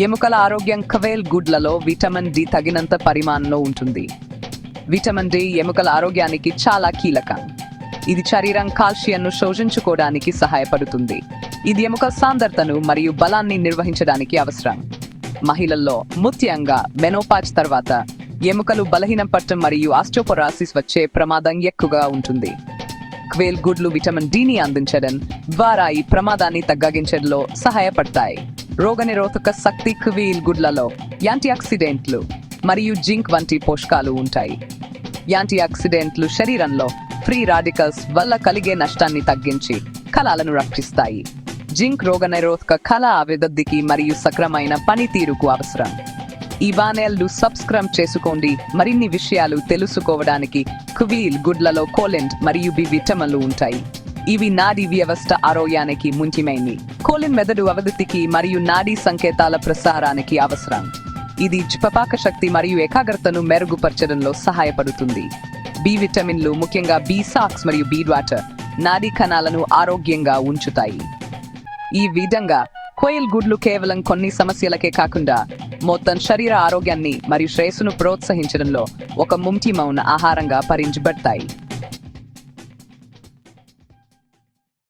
ఎముకల ఆరోగ్యం కవేల్ గుడ్లలో vitamin D తగినంత పరిమాణంలో ఉంటుంది. విటమిన్ డి ఎముకల ఆరోగ్యానికి చాలా కీలకం. ఇది శరీరం కాల్షియంను శోషించుకోవడానికి సహాయపడుతుంది. ఇది ఎముక సాంద్రతను మరియు బలాన్ని నిర్వహించడానికి అవసరం. మహిళల్లో ముఖ్యంగా మెనోపాచ్ తర్వాత ఎముకలు బలహీనపడటం మరియు ఆస్టోపొరాసిస్ వచ్చే ప్రమాదం ఎక్కువగా ఉంటుంది. క్వేల్ గుడ్లు విటమిన్ డిని అందించడం ద్వారా ఈ ప్రమాదాన్ని తగ్గించడంలో సహాయపడతాయి. రోగనిరోధక శక్తి క్వీల్ గుడ్లలో యాంటీ ఆక్సిడెంట్లు మరియు జింక్ వంటి పోషకాలు ఉంటాయి. యాంటీ ఆక్సిడెంట్లు శరీరంలో ఫ్రీ రాడికల్స్ వల్ల కలిగే నష్టాన్ని తగ్గించి కళాలను రక్షిస్తాయి. జింక్ రోగనిరోధక కళ అభివృద్ధికి మరియు సక్రమైన పనితీరుకు అవసరం. ఈ బానేల్లు సబ్స్క్రైబ్ చేసుకోండి. మరిన్ని విషయాలు తెలుసుకోవడానికి కువీల్ గుడ్లలో కోలెంట్ మరియు బి విటమిన్లు ఉంటాయి. ఇవి నాడీ వ్యవస్థ ఆరోగ్యానికి ముఖ్యమైనవి కోలిన్ మెదడు అభివృద్ధికి మరియు నాడీ సంకేతాల ప్రసారానికి అవసరం. ఇది జ్ఞాపక శక్తి మరియు ఏకాగ్రతను మెరుగుపరచడంలో సహాయపడుతుంది. బి విటమిన్లు ముఖ్యంగా బి సాక్స్ మరియు బి వాటర్ నాడీ కణాలను ఆరోగ్యంగా ఉంచుతాయి. ఈ విధంగా కోయిల్ గుడ్లు కేవలం కొన్ని సమస్యలకే కాకుండా మొత్తం శరీర ఆరోగ్యాన్ని మరియు శ్రేయస్సును ప్రోత్సహించడంలో ఒక ముఖ్యమైన ఆహారంగా పరించబడతాయి